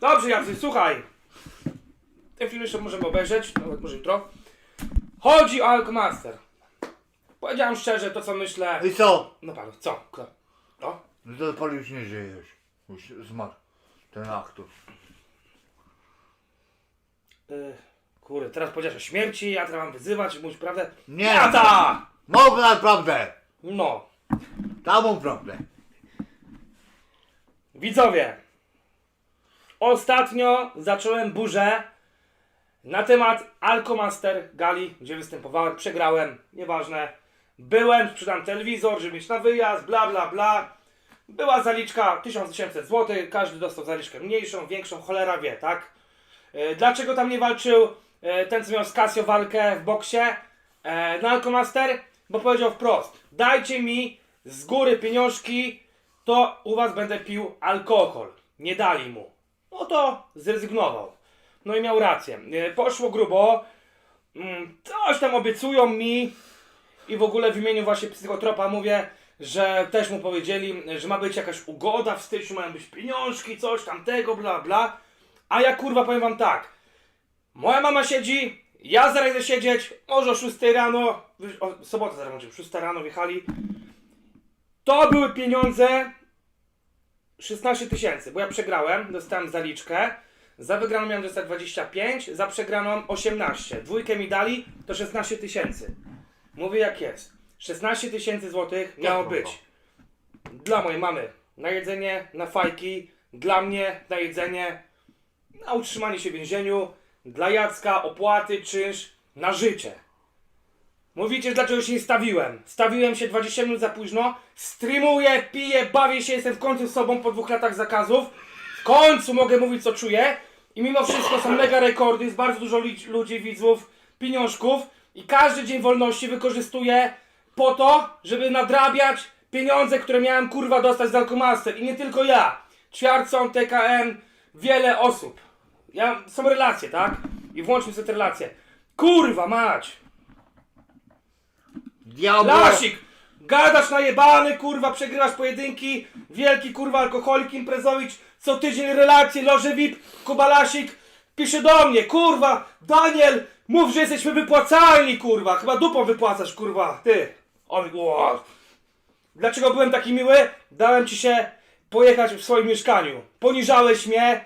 Dobrze, Jacek, słuchaj. Ten film jeszcze możemy obejrzeć, nawet może jutro. Chodzi o Alkomaster. Powiedziałem szczerze to, co myślę. I co? No pan, co? Kto? No? No to już nie żyje już. Zmarł. Ten aktor. Yy, kurde, teraz powiedziałeś o śmierci, ja teraz mam wyzywać, mówić prawdę. Nie. Jata! Mów naprawdę! No. Tam mów prawdę. Widzowie, ostatnio zacząłem burzę na temat Alkomaster Gali, gdzie występowałem, przegrałem, nieważne. Byłem, sprzedałem telewizor, żeby mieć na wyjazd, bla bla bla. Była zaliczka 1800 zł, każdy dostał zaliczkę mniejszą, większą, cholera wie, tak? E, Dlaczego tam nie walczył e, ten, co miał z Casio walkę w boksie e, na Alkomaster? Bo powiedział wprost, dajcie mi z góry pieniążki, to u was będę pił alkohol. Nie dali mu. To zrezygnował. No i miał rację. E, Poszło grubo. Mm, Coś tam obiecują mi i w ogóle w imieniu właśnie psychotropa mówię, że też mu powiedzieli, że ma być jakaś ugoda w styczniu, mają być pieniążki, coś tamtego, bla bla. A ja kurwa powiem wam tak. Moja mama siedzi, ja zaraz idę siedzieć, może o 6 rano, o sobotę zaraz będzie, 6 rano wjechali. To były pieniądze 16 tysięcy, bo ja przegrałem, dostałem zaliczkę. Za wygraną miałem dostać 25, za przegraną 18. Dwójkę mi dali, to 16 tysięcy. Mówię jak jest. 16 tysięcy złotych miało Jak być. Dla mojej mamy na jedzenie, na fajki, dla mnie na jedzenie, na utrzymanie się w więzieniu, dla Jacka opłaty, czynsz, na życie. Mówicie, dlaczego się nie stawiłem. Stawiłem się 20 minut za późno, streamuję, piję, bawię się, jestem w końcu sobą po dwóch latach zakazów. W końcu mogę mówić, co czuję. I mimo wszystko są mega rekordy, jest bardzo dużo ludzi, widzów, pieniążków. I każdy dzień wolności wykorzystuję po to, żeby nadrabiać pieniądze, które miałem kurwa dostać z Alkomaster. I nie tylko ja. Ćwiarcą, TKM, wiele osób. Ja, są relacje, tak? I włączmy sobie te relacje. Kurwa mać! Diablo! Lasik! Gadasz najebany, kurwa, przegrywasz pojedynki, wielki kurwa alkoholik imprezowicz, co tydzień relacje, loże VIP, Kuba Lasik, pisze do mnie, kurwa, Daniel, mów, że jesteśmy wypłacalni, kurwa, chyba dupą wypłacasz, kurwa, ty. On, o. Dlaczego byłem taki miły? Dałem ci się pojechać w swoim mieszkaniu. Poniżałeś mnie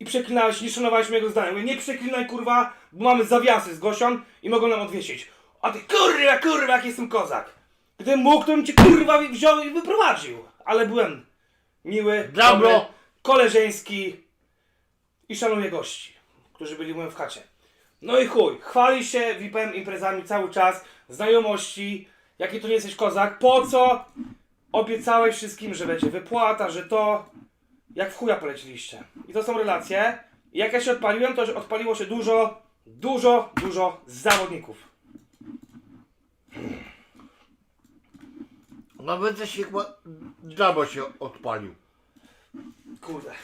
i przeklinałeś, nie szanowałeś mojego zdania. Mówię, nie przeklinaj, kurwa, bo mamy zawiasy z Gosią i mogą nam odwiesić. A ty, kurwa, kurwa, jak jestem kozak. Gdybym mógł, to bym cię, kurwa, wziął i wyprowadził. Ale byłem miły, Diablo! dobry, koleżeński i szanuję gości, którzy byli moim w chacie. No i chuj, chwali się VIP-em imprezami cały czas, znajomości, jaki to nie jesteś kozak, po co obiecałeś wszystkim, że będzie wypłata, że to, jak w chuja poleciliście. I to są relacje. I jak ja się odpaliłem, to odpaliło się dużo, dużo, dużo zawodników. Nawet się chyba Diablo się odpalił. Kurde.